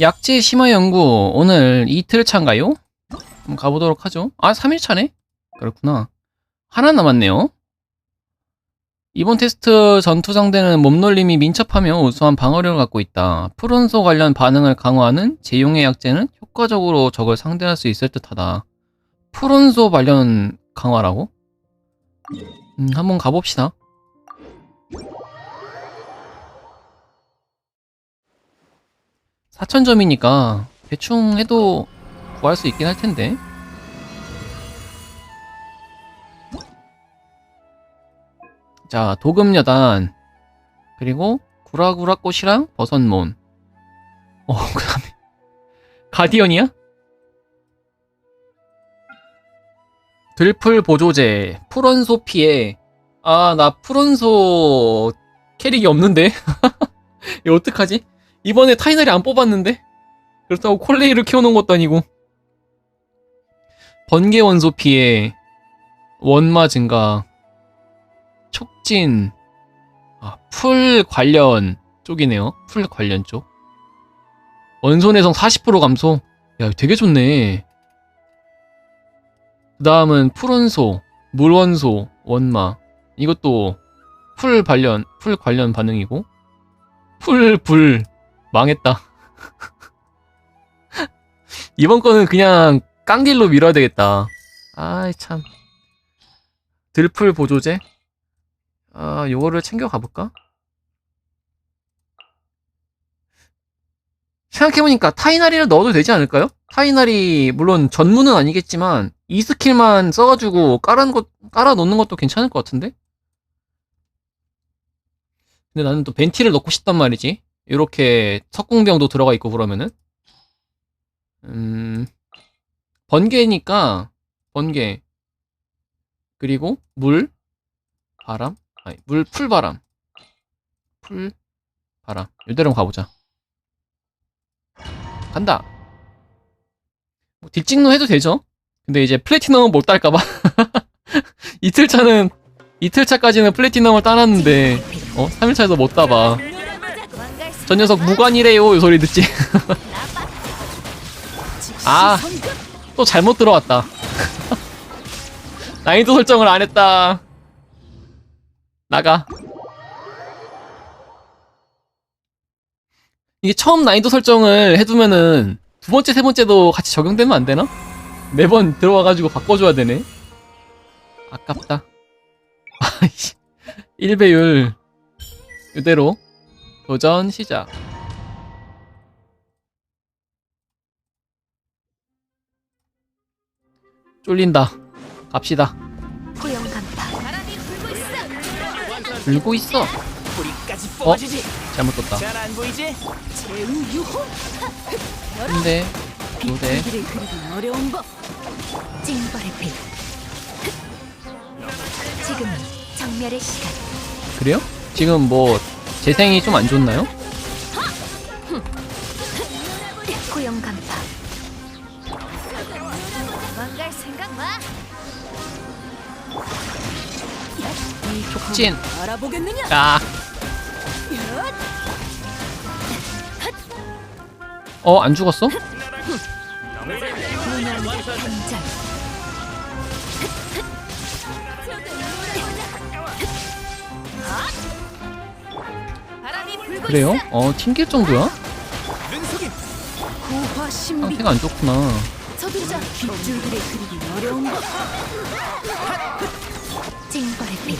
약재 심화 연구 오늘 이틀 차인가요? 한번 가보도록 하죠. 아, 3일 차네? 그렇구나. 하나 남았네요. 이번 테스트 전투 상대는 몸놀림이 민첩하며 우수한 방어력을 갖고 있다. 푸른소 관련 반응을 강화하는 제용의 약재는 효과적으로 적을 상대할 수 있을 듯하다. 푸른소 관련 강화라고? 음, 한번 가봅시다. 사천 점이니까 대충 해도 구할 수 있긴 할 텐데. 자, 도금여단. 그리고 구라구라꽃이랑 버섯몬. 어, 그 다음에. 가디언이야? 들풀 보조제. 푸른소 피해. 아, 나 푸른소 캐릭이 없는데? 이거 어떡하지? 이번에 타이날이 안 뽑았는데? 그렇다고 콜레이를 키워놓은 것도 아니고. 번개 원소 피해. 원마 증가. 촉진. 아, 풀 관련 쪽이네요. 풀 관련 쪽. 원소 내성 40% 감소. 야, 되게 좋네. 그 다음은 풀원소, 물원소, 원마. 이것도 풀 관련, 풀 관련 반응이고. 풀, 불. 망했다. 이번 거는 그냥 깡딜로 밀어야 되겠다. 아이, 참. 들풀 보조제? 아, 요거를 챙겨 가볼까? 생각해보니까 타이나리를 넣어도 되지 않을까요? 타이나리, 물론 전문은 아니겠지만, 이 스킬만 써가지고 깔아, 것, 깔아 놓는 것도 괜찮을 것 같은데? 근데 나는 또 벤티를 넣고 싶단 말이지. 이렇게 석궁병도 들어가 있고 그러면은. 음, 번개니까, 번개. 그리고 물, 바람, 아니, 물, 풀바람. 풀, 바람. 이대로 가보자. 간다! 뭐 딜찍노 해도 되죠? 근데 이제 플래티넘은 못 딸까봐. 이틀차는, 이틀차까지는 플래티넘을 따놨는데, 어? 3일차에서 못 따봐. 저 녀석 무관이래요, 이 소리 듣지? 아, 또 잘못 들어왔다. 난이도 설정을 안 했다. 나가. 이게 처음 난이도 설정을 해두면은 두 번째, 세 번째도 같이 적용되면 안 되나? 매번 들어와가지고 바꿔줘야 되네. 아깝다. 아이씨. 1배율. 이대로. 도전 시작. 쫄린다. 갑시다. 고용 간파 들고 있어. 뿌리까지 뽑아주지. 잘못 떴다. 잘 안 보이지? 제우 유호 근데 두 대. 길을 그리기 어려운 법 징벌의 빛 지금은 정멸의 시간 그래요? 지금 뭐 재생이 좀 안 좋나요? 고용 간파 도망갈 생각 마 촉진. 알아보겠느냐 아. 어, 안 죽었어? 당장 그래요? 어, 튕길 정도야? 상태가 안 좋구나. 서두르자 빗줄기를 그리기 어려운 법 징벌의 빛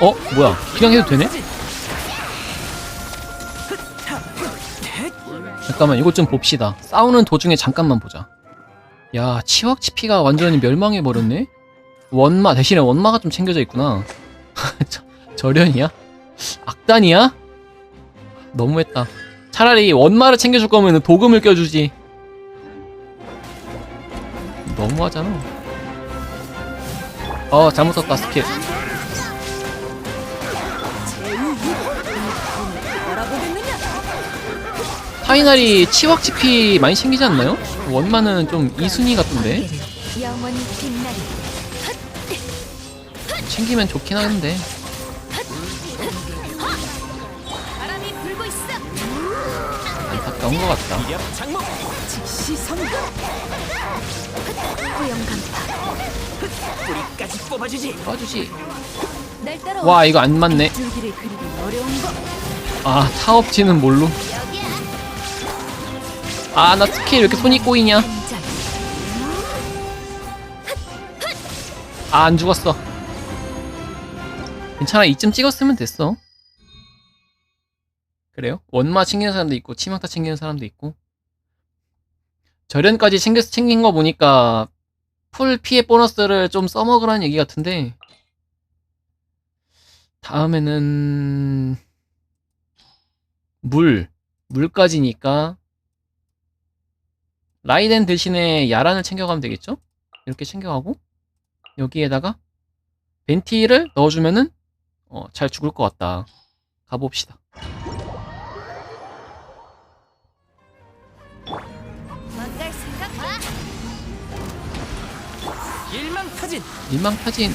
어, 뭐야? 그냥 해도 되네? 잠깐만, 이것 좀 봅시다. 싸우는 도중에 잠깐만 보자. 야, 치확치피가 완전히 멸망해버렸네? 원마, 대신에 원마가 좀 챙겨져 있구나. 저, 저련이야? 악단이야? 너무했다. 차라리 원마를 챙겨줄 거면 도금을 껴주지. 너무하잖아. 어, 잘못 썼다, 스킬. 타이날이 치확치피 많이 챙기지 않나요? 원마는 좀 이순위 빛나리 챙기면 좋긴 하는데 나온 것 같다. 이력 장목 즉시 성공 고용 간파. 뿌리까지 뽑아주지. 와. 이거 안 맞네. 아 타업지는 뭘로? 아 나 스킬 왜 이렇게 손이 꼬이냐? 아 안 죽었어. 괜찮아 이쯤 찍었으면 됐어. 그래요? 원마 챙기는 사람도 있고 치명타 챙기는 사람도 있고 절연까지 챙겨서 챙긴 거 보니까 풀 피해 보너스를 좀 써먹으라는 얘기 같은데 다음에는 물 물까지니까 라이덴 대신에 야란을 챙겨가면 되겠죠? 이렇게 챙겨가고 여기에다가 벤티를 넣어주면은 어, 잘 죽을 것 같다. 가봅시다. 일망타진 일망타진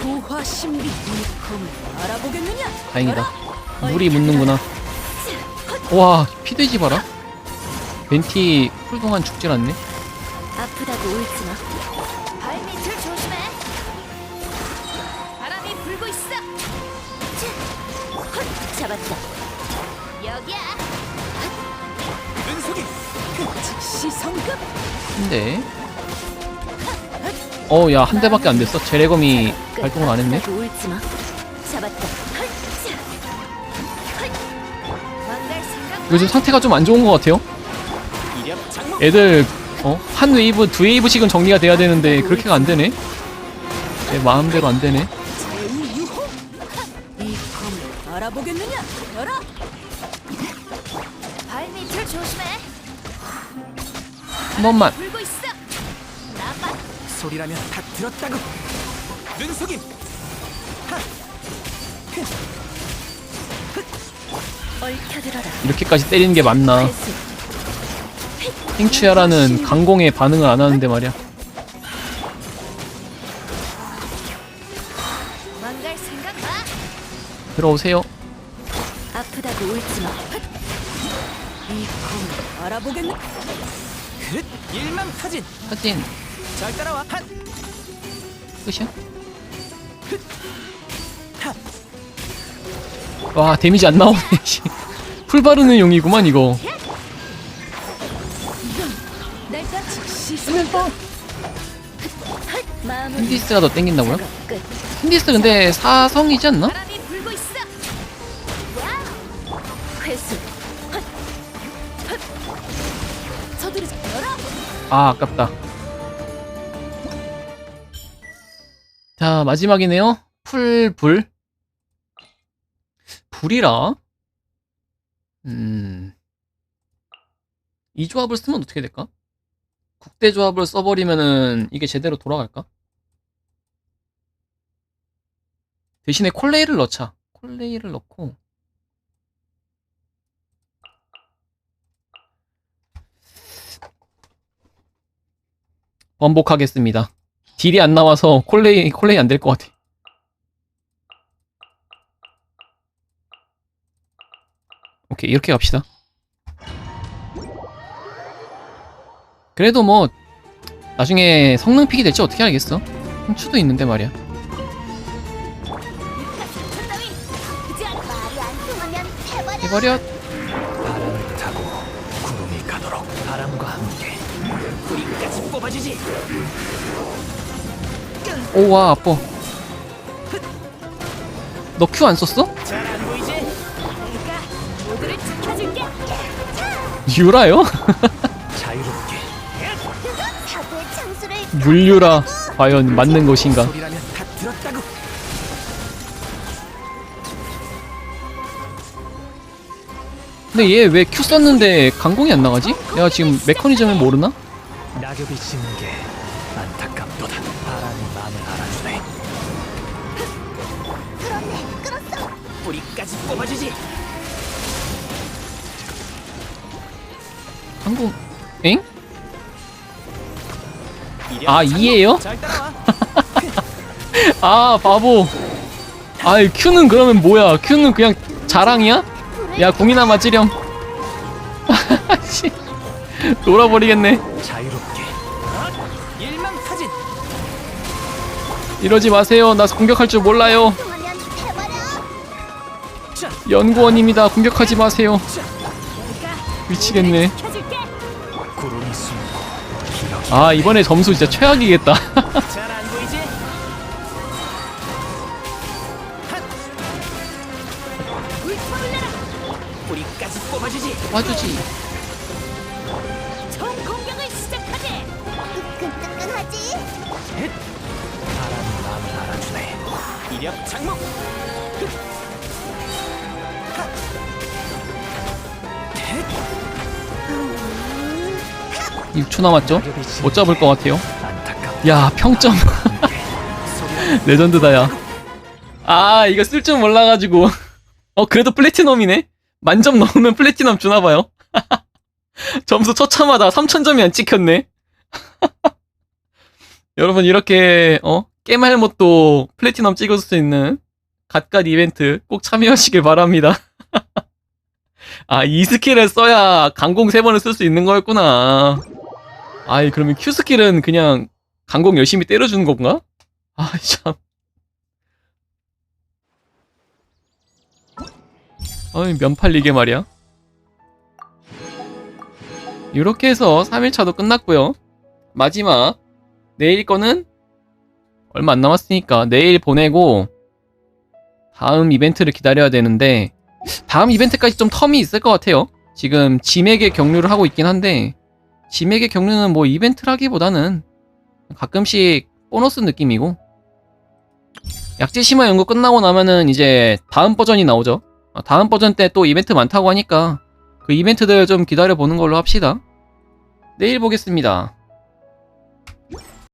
고화 신비 알아보겠느냐 다행이다. 물이 묻는구나. 와 피돼지 봐라. 벤티 쿨 동안 죽질 않네. 아프다고 울지 마 헛, 잡았다 여기야 눈속임 즉시 성급 근데 어 야 한 대밖에 안 됐어. 제레검이 발동을 안 했네. 아프다고 울지 마 잡았다 헛, 헛. 망갈 생각 요즘 상태가 좀 안 좋은 것 같아요. 이력 애들 어? 한 웨이브 두 웨이브씩은 정리가 돼야 되는데 그렇게가 안 되네. 내 마음대로 안 되네. 보겠느냐? 열어! 발 밑을 조심해. 한 번만. 불고 있어. 나빠 소리라면 다 들었다고. 눈속임 얽혀들어라. 이렇게까지 때리는 게 맞나? 회수. 킹추야라는 강공에 반응을 안 하는데 말이야. 망갈 생각 마. 들어오세요. 울지 마. 이 검을 알아보겠네. 흑 일망타진 사진 잘 따라와 한 끝이야? 와 데미지 안 나오네. 씨. 풀 바르는 용이구만 이거. 힌디스가 더 땡긴다고요? 힌디스 근데 사성이지 않나? 아 아깝다. 자 마지막이네요. 풀불 불이라. 음. 이 조합을 쓰면 어떻게 될까? 국대 조합을 써버리면은 이게 제대로 돌아갈까? 대신에 콜레이를 넣자. 콜레이를 넣고 번복하겠습니다. 딜이 안 나와서 콜레이 콜레이 안 될 것 같아. 오케이 이렇게 갑시다. 그래도 뭐 나중에 성능 픽이 될지 어떻게 알겠어? 홍추도 있는데 말이야. 해버려. 뽑아주지 오와 아파. 너큐 안 썼어? 잘 안 보이지 내가 모두를 지켜줄게. 유라요? 자유롭게 사고의 창수를 물유라 과연 맞는 것인가? 소리라면 다 들었다고 근데 얘 왜 큐 썼는데 강공이 안 나가지? 내가 지금 메커니즘을 모르나? 낙엽이 지는 게 안타깝도다 바람이 마음을 알아주네 끌었네. 끌었어. 뿌리까지 뽑아주지 강공 엥? 아. 이에요? 잘 따라와 아 바보 아이 큐는 그러면 뭐야 큐는 그냥 자랑이야? 야 궁이나 맞으렴 씨. 놀아버리겠네. 이러지 마세요. 나 공격할 줄 몰라요. 연구원입니다. 공격하지 마세요. 미치겠네. 아, 이번에 점수 진짜 최악이겠다. 와주지. 총 공격을 시작하게. 뜨끈뜨끈하지. 이력 장목 6초 남았죠? 못 잡을 게것 같아요. 야, 평점. 레전드다, 야. 아, 이거 쓸 줄 몰라가지고. 어, 그래도 플래티넘이네? 만점 넘으면 플래티넘 주나봐요. 점수 처참하다. 3000점이 안 찍혔네. 여러분, 이렇게, 어? 깨말못도 플래티넘 찍을 수 있는 갓갓 이벤트 꼭 참여하시길 바랍니다. 아, 이 스킬을 써야 강공 3번을 쓸 수 있는 거였구나. 아이, 그러면 Q 스킬은 그냥 강공 열심히 때려주는 건가? 아, 참. 어이, 면팔리게 말이야. 이렇게 해서 3일차도 끝났고요. 마지막, 내일 거는 얼마 안 남았으니까 내일 보내고, 다음 이벤트를 기다려야 되는데, 다음 이벤트까지 좀 텀이 있을 것 같아요. 지금 짐에게 경류를 하고 있긴 한데, 짐에게 경류는 뭐 이벤트라기보다는 가끔씩 보너스 느낌이고, 약재 심화 연구 끝나고 나면은 이제 다음 버전이 나오죠. 아, 다음 버전 때 또 이벤트 많다고 하니까 그 이벤트들 좀 기다려 보는 걸로 합시다. 내일 보겠습니다.